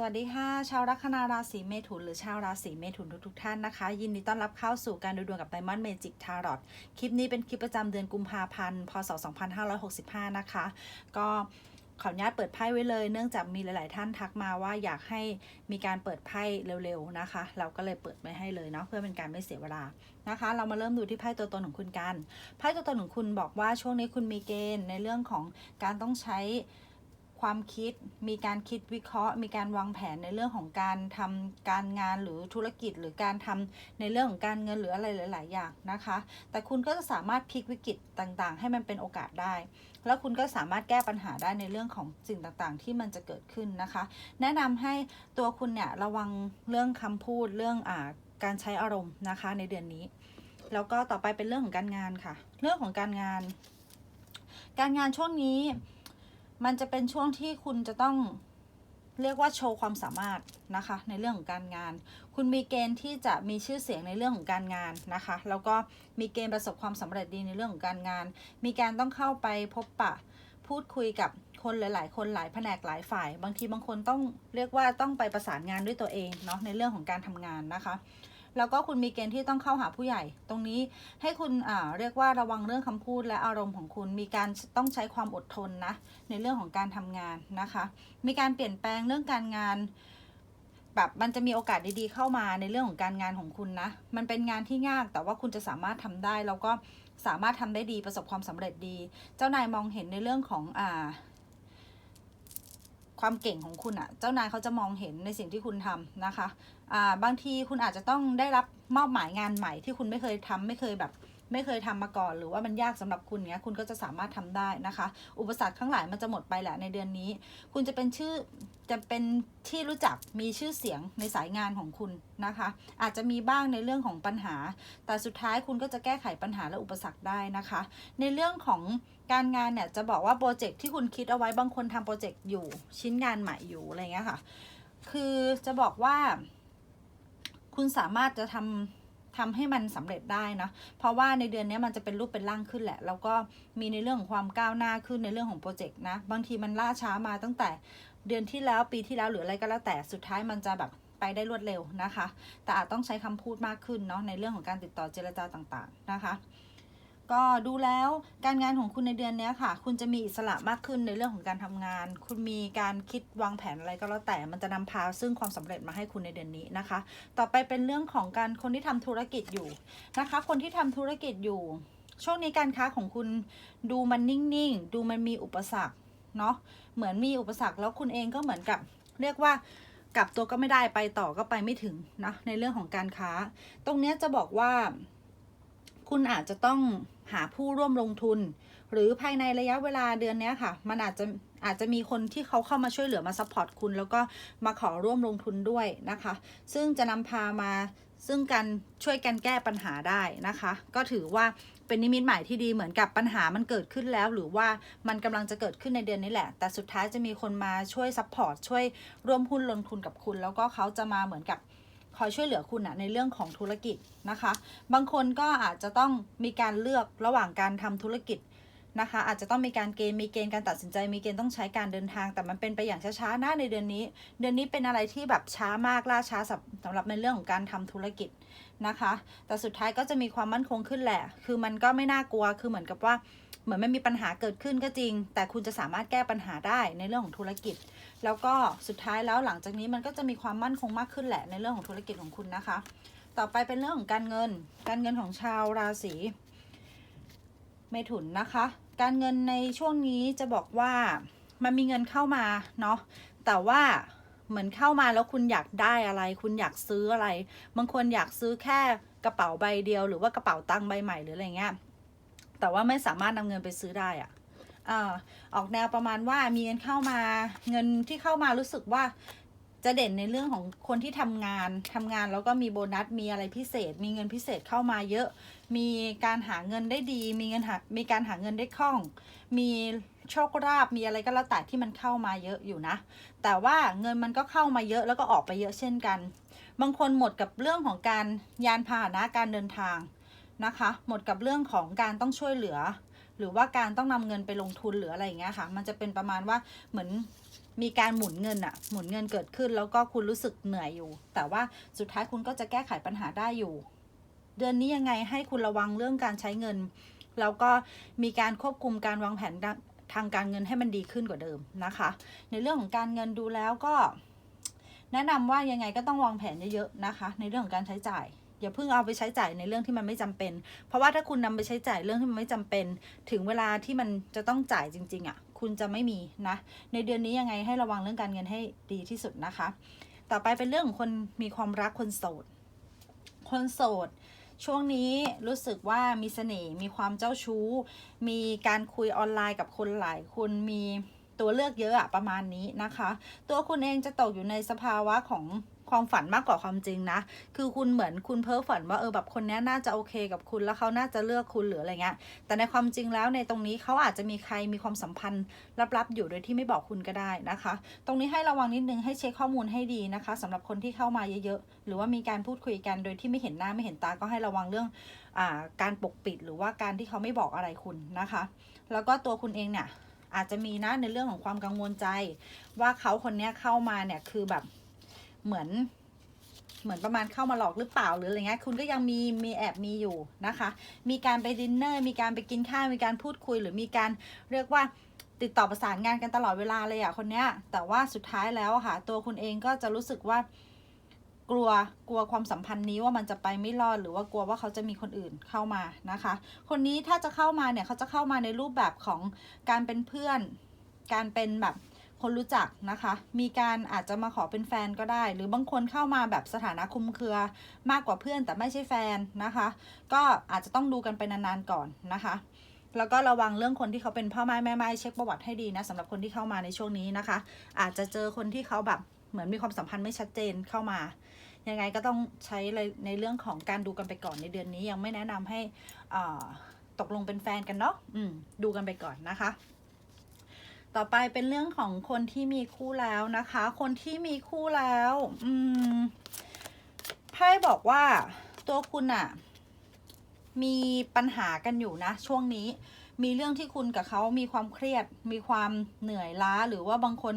สวัสดีค่ะ ชาวลัคนาราศีเมถุนหรือชาวราศีเมถุนทุกๆท่านนะคะ ยินดีต้อนรับเข้าสู่การดูดวงกับไดมอนด์เมจิกทารอตคลิปนี้เป็นคลิปประจำเดือนกุมภาพันธ์พศ 2565 นะคะ ก็ขออนุญาตเปิดไพ่ไว้เลย เนื่องจากมีหลาย ๆ ท่านทักมาว่าอยากให้มีการเปิดไพ่เร็ว ๆ นะคะ เราก็เลยเปิดไว้ให้เลยเนาะเพื่อเป็นการไม่เสียเวลานะคะ เรามาเริ่มดูที่ไพ่ตัวตนของคุณกันไพ่ตัวตนของคุณบอกว่าช่วงนี้คุณมีเกณฑ์ในเรื่องของการต้องใช้ ความคิด มีการคิดวิเคราะห์ มีการวางแผนในเรื่องของการทำการงานหรือธุรกิจ หรือการทำในเรื่องของการเงินหรืออะไรหลาย ๆ อย่างนะคะ แต่คุณก็จะสามารถพลิกวิกฤตต่าง ๆ ให้มันเป็นโอกาสได้ แล้วคุณก็สามารถแก้ปัญหาได้ในเรื่องของสิ่งต่าง ๆ ที่มันจะเกิดขึ้นนะคะ แนะนำให้ตัวคุณเนี่ยระวังเรื่องคำพูด เรื่องอ่าการใช้อารมณ์นะคะในเดือนนี้ แล้วก็ต่อไปเป็นเรื่องของการงานค่ะ เรื่องของการงาน การงานช่วงนี้ มันจะเป็นช่วงที่คุณจะต้องเรียกว่าโชว์ความสามารถนะคะ ในเรื่องของการงาน คุณมีเกณฑ์ที่จะมีชื่อเสียงในเรื่องของการงานนะคะ แล้วก็มีเกณฑ์ประสบความสำเร็จดีในเรื่องของการงาน มีการต้องเข้าไปพบปะพูดคุยกับคนหลาย ๆ คนหลายแผนกหลายฝ่าย บางทีบางคนต้องเรียกว่าต้องไปประสานงานด้วยตัวเองเนาะในเรื่องของการทำงานนะคะ แล้วก็คุณมีเกณฑ์ที่ต้องเข้าหาผู้ใหญ่ ตรงนี้ให้คุณเรียกว่าระวังเรื่องคำพูดและอารมณ์ของคุณมีการต้องใช้ความอดทนนะในเรื่องของการทำงานนะคะ มีการเปลี่ยนแปลงเรื่องการงานแบบมันจะมีโอกาสดีๆเข้ามาในเรื่องของการงานของคุณนะ มันเป็นงานที่ยากแต่ว่าคุณจะสามารถทำได้แล้วก็สามารถทำได้ดีประสบความสำเร็จดี เจ้านายมองเห็นในเรื่องของอ่า ความเก่งของคุณอะ่ะเจ้านายเขาจะมองเห็นในสิ่งที่คุณทำนะคะอ่าบางทีคุณอาจจะต้องได้รับมอบหมายงานใหม่ที่คุณไม่เคยทำไม่เคยแบบไม่เคยทำมาก่อนหรือว่ามันยากสำหรับคุณเนี้ยคุณก็จะสามารถทำได้นะคะ อุปสรรคทั้งหลายมันจะหมดไปแหละในเดือนนี้ คุณจะเป็นชื่อจะเป็นที่รู้จักมีชื่อเสียงในสายงานของคุณนะคะ อาจจะมีบ้างในเรื่องของปัญหา แต่สุดท้ายคุณก็จะแก้ไขปัญหาและอุปสรรคได้นะคะ ในเรื่องของ การงานเนี่ยจะบอกว่าโปรเจกต์ที่คุณคิดเอาไว้บางคนทำโปรเจกต์อยู่ชิ้นงานใหม่อยู่อะไรเงี้ยค่ะ คือจะบอกว่า คุณสามารถจะทำทำให้มันสำเร็จได้นะเพราะว่าในเดือนนี้มันจะเป็นรูปเป็นร่างขึ้นแหละ แล้วก็มีในเรื่องของความก้าวหน้าขึ้นในเรื่องของโปรเจกต์นะ บางทีมันล่าช้ามาตั้งแต่เดือนที่แล้วปีที่แล้วหรืออะไรก็แล้วแต่สุดท้ายมันจะแบบไปได้รวดเร็วนะคะ แต่อาจต้องใช้คำพูดมากขึ้นเนาะในเรื่องของการติดต่อเจรจาต่างๆนะคะ ก็ดูแล้วการงานของคุณในเดือนนี้ค่ะ คุณจะมีอิสระมากขึ้นในเรื่องของการทำงาน คุณมีการคิดวางแผนอะไรก็แล้วแต่มันจะนำพาซึ่งความสำเร็จมาให้คุณในเดือนนี้นะคะ ต่อไปเป็นเรื่องของการคนที่ทำธุรกิจอยู่นะคะ คนที่ทำธุรกิจอยู่ ช่วงนี้การค้าของคุณดูมันนิ่งๆ ดูมันมีอุปสรรคเนาะเหมือนมีอุปสรรคแล้วคุณเองก็เหมือนกับ เรียกว่ากลับตัวก็ไม่ได้ไปต่อก็ไปไม่ถึงนะในเรื่องของการค้า ตรงนี้จะบอกว่า คุณอาจจะต้องหาผู้ร่วมลงทุน หรือภายในระยะเวลาเดือนนี้ค่ะ มันอาจจะอาจจะมีคนที่เขาเข้ามาช่วยเหลือมาซัพพอร์ตคุณ แล้วก็มาขอร่วมลงทุนด้วยนะคะ ซึ่งจะนำพามาซึ่งการช่วยกันแก้ปัญหาได้นะคะ ก็ถือว่าเป็นนิมิตหมายที่ดีเหมือนกับปัญหามันเกิดขึ้นแล้ว หรือว่ามันกำลังจะเกิดขึ้นในเดือนนี้แหละ แต่สุดท้ายจะมีคนมาช่วยซัพพอร์ตช่วยร่วมหุ้นลงทุนกับคุณ แล้วก็เขาจะมาเหมือนกับ คอยช่วยเหลือคุณอะในเรื่องของธุรกิจนะคะ บางคนก็อาจจะต้องมีการเลือกระหว่างการทำธุรกิจนะคะ อาจจะต้องมีการเกณฑ์มีเกณฑ์การตัดสินใจ มีเกณฑ์ต้องใช้การเดินทาง แต่มันเป็นไปอย่างช้าๆนะในเดือนนี้ เดือนนี้เป็นอะไรที่แบบช้ามากล่าช้าสำสำหรับในเรื่องของการทำธุรกิจนะคะ แต่สุดท้ายก็จะมีความมั่นคงขึ้นแหละ คือมันก็ไม่น่ากลัว คือเหมือนกับว่าเหมือนไม่มีปัญหาเกิดขึ้นก็จริง แต่คุณจะสามารถแก้ปัญหาได้ในเรื่องของธุรกิจ แล้วก็สุดท้ายแล้วหลังจากนี้มันก็จะมีความมั่นคงมากขึ้นแหละในเรื่องของธุรกิจของคุณนะคะ ต่อไปเป็นเรื่องของการเงิน การเงินของชาวราศีเมถุนนะคะ การเงินในช่วงนี้จะบอกว่ามันมีเงินเข้ามาเนาะแต่ว่าเหมือนเข้ามาแล้วคุณอยากได้อะไร คุณอยากซื้ออะไร บางคนอยากซื้อแค่กระเป๋าใบเดียว หรือว่ากระเป๋าตังค์ใบใหม่หรืออะไรเงี้ยแต่ว่าไม่สามารถนำเงินไปซื้อได้อะ อ่าออกแนวประมาณว่ามีเงินเข้ามาเงินที่เข้ามารู้สึกว่าจะเด่นในเรื่องของคนที่ทำงานทำงานแล้วก็มีโบนัสมีอะไรพิเศษ มีเงินพิเศษเข้ามาเยอะ มีการหาเงินได้ดี มีเงินหามีการหาเงินได้คล่อง มีโชคลาภมีอะไรก็แล้วแต่ที่มันเข้ามาเยอะอยู่นะ แต่ว่าเงินมันก็เข้ามาเยอะแล้วก็ออกไปเยอะเช่นกัน บางคนหมดกับเรื่องของการยานพาหนะการเดินทางนะคะ หมดกับเรื่องของการต้องช่วยเหลือ หรือว่าการต้องนำเงินไปลงทุนหรืออะไรอย่างเงี้ยค่ะ มันจะเป็นประมาณว่าเหมือนมีการหมุนเงินอะหมุนเงินเกิดขึ้น แล้วก็คุณรู้สึกเหนื่อยอยู่ แต่ว่าสุดท้ายคุณก็จะแก้ไขปัญหาได้อยู่ เดือนนี้ยังไงให้คุณระวังเรื่องการใช้เงิน แล้วก็มีการควบคุมการวางแผนทางการเงินให้มันดีขึ้นกว่าเดิมนะคะ ในเรื่องของการเงินดูแล้วก็ แนะนำว่ายังไงก็ต้องวางแผนเยอะๆนะคะ ในเรื่องของการใช้จ่าย อย่าเพิ่งเอาไปใช้จ่ายในเรื่องที่มันไม่จำเป็น เพราะว่าถ้าคุณนำไปใช้จ่ายเรื่องที่มันไม่จำเป็น ถึงเวลาที่มันจะต้องจ่ายจริง ๆอะ่ะ คุณจะไม่มีนะ ในเดือนนี้ยังไงให้ระวังเรื่องการเงินให้ดีที่สุดนะคะ ต่อไปเป็นเรื่องของคนมีความรักคนโสด คนโสดช่วงนี้รู้สึกว่ามีเสน่ห์มีความเจ้าชู้ มีการคุยออนไลน์กับคนหลายคนมีตัวเลือกเยอะอะประมาณนี้นะคะ ตัวคุณเองจะตกอยู่ในสภาวะของ ความฝันมากกว่าความจริงนะ คือคุณเหมือนคุณเพ้อฝันว่าเออแบบคนนี้น่าจะโอเคกับคุณแล้วเขาน่าจะเลือกคุณหรืออะไรเงี้ย แต่ในความจริงแล้วในตรงนี้เขาอาจจะมีใครมีความสัมพันธ์ลับๆอยู่โดยที่ไม่บอกคุณก็ได้นะคะ ตรงนี้ให้ระวังนิดนึงให้เช็คข้อมูลให้ดีนะคะสำหรับคนที่เข้ามาเยอะๆ หรือว่ามีการพูดคุยกันโดยที่ไม่เห็นหน้าไม่เห็นตาก็ให้ระวังเรื่องอการปกปิดหรือว่าการที่เขาไม่บอกอะไรคุณนะคะ แล้วก็ตัวคุณเองเนี่ยอาจจะมีนะในเรื่องของความกังวลใจ ว่าเขาคนนี้เข้ามาเนี่ยคือแบบ เหมือน เหมือนประมาณเข้ามาหลอกหรือเปล่าหรืออะไรเงี้ยคุณก็ยังมีมีแอบมีอยู่นะคะ มีการไปดินเนอร์มีการไปกินข้าวมีการพูดคุย หรือมีการเรียกว่าติดต่อประสานงานกันตลอดเวลาเลยอะคนเนี้ย แต่ว่าสุดท้ายแล้วค่ะ ตัวคุณเองก็จะรู้สึกว่ากลัวกลัวความสัมพันธ์นี้ว่ามันจะไปไม่รอดหรือว่ากลัวว่าเขาจะมีคนอื่นเข้ามานะคะ คนนี้ถ้าจะเข้ามาเนี่ยเขาจะเข้ามาในรูปแบบของการเป็นเพื่อน การเป็นแบบ คนรู้จักนะคะ มีการอาจจะมาขอเป็นแฟนก็ได้ หรือบางคนเข้ามาแบบสถานะคุมเครือมากกว่าเพื่อนแต่ไม่ใช่แฟนนะคะ ก็อาจจะต้องดูกันไปนานๆก่อนนะคะแล้วก็ระวังเรื่องคนที่เขาเป็นพ่อไม้แม่ไม้เช็คประวัติให้ดีนะสำหรับคนที่เข้ามาในช่วงนี้นะคะ อาจจะเจอคนที่เขาแบบเหมือนมีความสัมพันธ์ไม่ชัดเจนเข้ามายังไงก็ต้องใช้ในเรื่องของการดูกันไปก่อนในเดือนนี้ยังไม่แนะนำให้ตกลงเป็นแฟนกันเนาะดูกันไปก่อนนะคะ ต่อไปเป็นเรื่องของคนที่มีคู่แล้วนะคะ คนที่มีคู่แล้ว อืมไพ่บอกว่าตัวคุณอะมีปัญหากันอยู่นะ ช่วงนี้ มีเรื่องที่คุณกับเขามีความเครียด มีความเหนื่อยล้า หรือว่าบางคน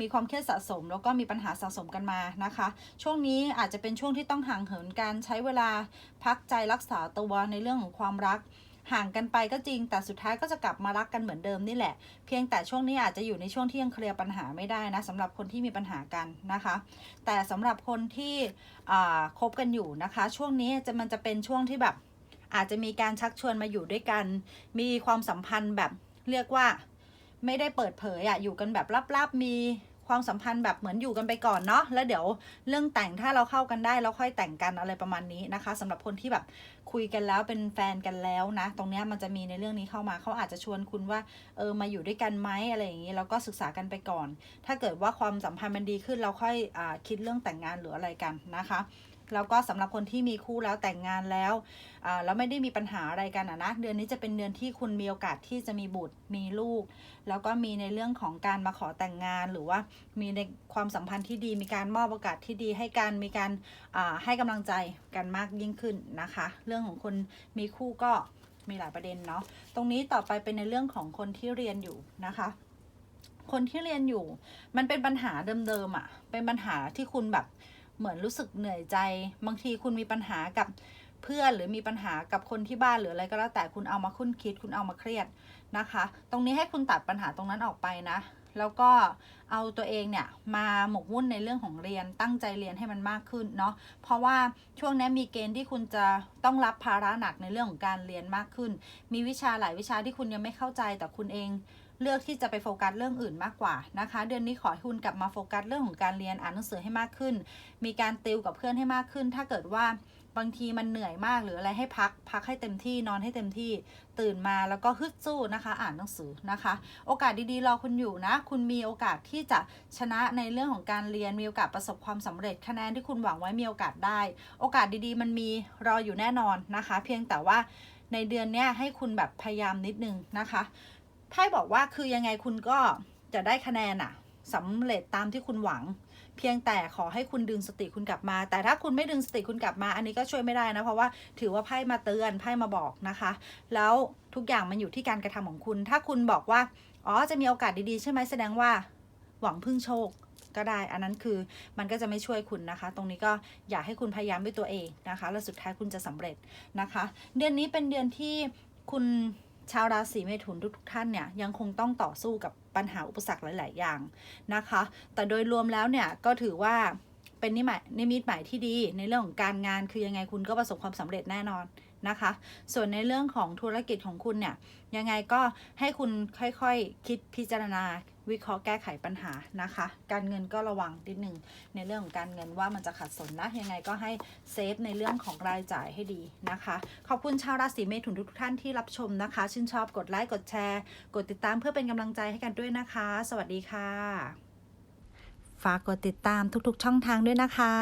มีความเครียดสะสม แล้วก็มีปัญหาสะสมกันมานะคะ ช่วงนี้อาจจะเป็นช่วงที่ต้องห่างเหินการใช้เวลาพักใจรักษาตัวในเรื่องของความรัก ห่างกันไปก็จริง แต่สุดท้ายก็จะกลับมารักกันเหมือนเดิมนี่แหละ เพียงแต่ช่วงนี้อาจจะอยู่ในช่วงที่ยังเคลียร์ปัญหาไม่ได้นะสำหรับคนที่มีปัญหากันนะคะ แต่สำหรับคนที่คบกันอยู่นะคะ ช่วงนี้จะมันจะเป็นช่วงที่แบบอาจจะมีการชักชวนมาอยู่ด้วยกัน มีความสัมพันธ์แบบเรียกว่าไม่ได้เปิดเผยอะอยู่กันแบบลับๆมี ความสัมพันธ์แบบเหมือนอยู่กันไปก่อนเนาะแล้วเดี๋ยวเรื่องแต่งถ้าเราเข้ากันได้เราค่อยแต่งกันอะไรประมาณนี้นะคะสำหรับคนที่แบบคุยกันแล้วเป็นแฟนกันแล้วนะ ตรงนี้มันจะมีในเรื่องนี้เข้ามาเขาอาจจะชวนคุณว่าเออมาอยู่ด้วยกันไหมอะไรอย่างนี้แล้วก็ศึกษากันไปก่อน ถ้าเกิดว่าความสัมพันธ์มันดีขึ้นเราค่อยอคิดเรื่องแต่งงานหรืออะไรกันนะคะ แล้วก็สำหรับคนที่มีคู่แล้วแต่งงานแล้วแล้วไม่ได้มีปัญหาอะไรกันนะเดือนนี้จะเป็นเดือนที่คุณมีโอกาสที่จะมีบุตรมีลูก แล้วก็มีในเรื่องของการมาขอแต่งงาน หรือว่ามีในความสัมพันธ์ที่ดี มีการมอบโอกาสที่ดีให้การมีการให้กำลังใจกันมากยิ่งขึ้นนะคะ เรื่องของคนมีคู่ก็มีหลายประเด็นเนาะตรงนี้ต่อไปเป็นในเรื่องของคนที่เรียนอยู่นะคะคนที่เรียนอยู่มันเป็นปัญหาเดิมๆอะ่ะ เป็นปัญหาที่คุณแบบ เหมือนรู้สึกเหนื่อยใจ บางทีคุณมีปัญหากับเพื่อนหรือมีปัญหากับคนที่บ้านหรืออะไรก็แล้วแต่คุณเอามาคุ้นคิด คุณเอามาเครียดนะคะ ตรงนี้ให้คุณตัดปัญหาตรงนั้นออกไปนะ แล้วก็เอาตัวเองเนี่ยมาหมกมุ่นในเรื่องของเรียนตั้งใจเรียนให้มันมากขึ้นเนาะเพราะว่าช่วงนี้มีเกณฑ์ที่คุณจะต้องรับภาระหนักในเรื่องของการเรียนมากขึ้น มีวิชาหลายวิชาที่คุณยังไม่เข้าใจแต่คุณเอง เลือกที่จะไปโฟกัสเรื่องอื่นมากกว่านะคะ เดือนนี้ขอให้คุณกลับมาโฟกัสเรื่องของการเรียนอ่านหนังสือให้มากขึ้น มีการติวกับเพื่อนให้มากขึ้น ถ้าเกิดว่าบางทีมันเหนื่อยมากหรืออะไรให้พัก พักให้เต็มที่นอนให้เต็มที่ ตื่นมาแล้วก็ฮึดสู้นะคะ อ่านหนังสือนะคะ โอกาสดีๆรอคุณอยู่นะ คุณมีโอกาสที่จะชนะในเรื่องของการเรียนมีโอกาสประสบความสำเร็จคะแนนที่คุณหวังไว้มีโอกาสได้ โอกาสดีๆ มันมีรออยู่แน่นอนนะคะ เพียงแต่ว่าในเดือนนี้ให้คุณแบบพยายามนิดนึงนะคะ ไพ่บอกว่าคือยังไงคุณก็จะได้คะแนนอะสำเร็จตามที่คุณหวัง เพียงแต่ขอให้คุณดึงสติคุณกลับมา แต่ถ้าคุณไม่ดึงสติคุณกลับมา อันนี้ก็ช่วยไม่ได้นะเพราะว่าถือว่าไพ่มาเตือนไพ่มาบอกนะคะ แล้วทุกอย่างมันอยู่ที่การกระทำของคุณ ถ้าคุณบอกว่าอ๋อจะมีโอกาสดีๆ ใช่ไหมแสดงว่า หวังพึ่งโชคก็ได้ อันนั้นคือมันก็จะไม่ช่วยคุณนะคะ ตรงนี้ก็อยากให้คุณพยายามด้วยตัวเองนะคะ แล้วสุดท้ายคุณจะสำเร็จนะคะ เดือนนี้เป็นเดือนที่คุณ ชาวราศีเมถุนทุกๆท่านเนี่ยยังคงต้องต่อสู้กับปัญหาอุปสรรคหลาย ๆ อย่างนะคะ แต่โดยรวมแล้วเนี่ยก็ถือว่าเป็นนิมิตใหมายที่ดีในเรื่องของการงานคือยังไงคุณก็ประสบความสำเร็จแน่นอน นะคะ ส่วนในเรื่องของธุรกิจของคุณเนี่ย ยังไงก็ให้คุณค่อยๆคคิดพิจารณาวิเคราะห์แก้ไขปัญหานะคะ การเงินก็ระวังนิดหนึ่งในเรื่องของการเงินว่ามันจะขัดสนนะ ยังไงก็ให้เซฟในเรื่องของรายจ่ายให้ดีนะคะ ขอบคุณชาวราศีเมถุนทุกท่านที่รับชมนะคะ ชื่นชอบกดไลค์กดแชร์ กดติดตามเพื่อเป็นกำลังใจให้กันด้วยนะคะ สวัสดีค่ะ ฝากกดติดตามทุกๆช่องทางด้วยนะคะ